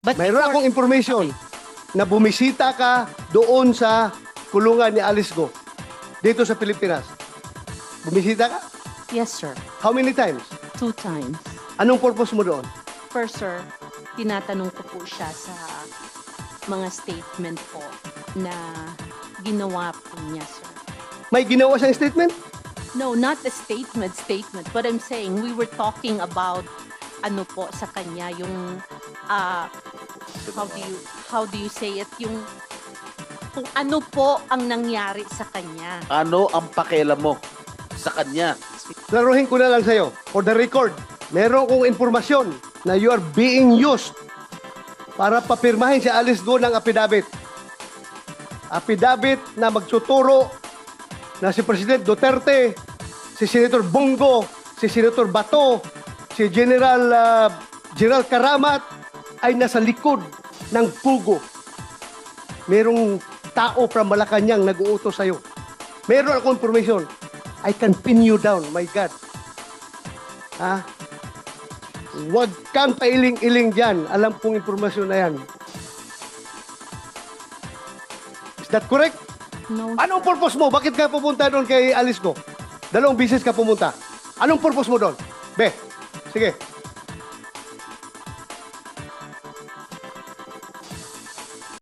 But Mayroon akong information na bumisita ka doon sa kulungan ni Alice Go dito sa Pilipinas. Bumisita ka? Yes, sir. How many times? Two times. Anong purpose mo doon? First, sir, tinatanong ko po siya sa mga statement po na ginawa po niya, sir. May ginawa siyang statement? No, not the statement, statement. But I'm saying we were talking about ano po sa kanya yung ah how do you how do you say it yung kung ano po ang nangyari sa kanya. Ano ang pakialam mo sa kanya? Laruhin ko na lang sa'yo. For the record, meron kong informasyon na you are being used para papirmahin si Alice Go ng affidavit. Affidavit na magtuturo na si President Duterte, si Senator Bongo, si Senator Bato, si General ah, General Karamat ay nasa likod ng pugo. Merong tao from Malacanang nag-uutos sa'yo. Meron akong information. I can pin you down, my God. Ha? Huwag kang pailing-iling dyan. Alam kong informasyon na yan. Is that correct? No. Anong purpose mo? Bakit ka pupunta doon kay Alice ko? Dalawang bisis ka pumunta. Anong purpose mo doon? Be, sige.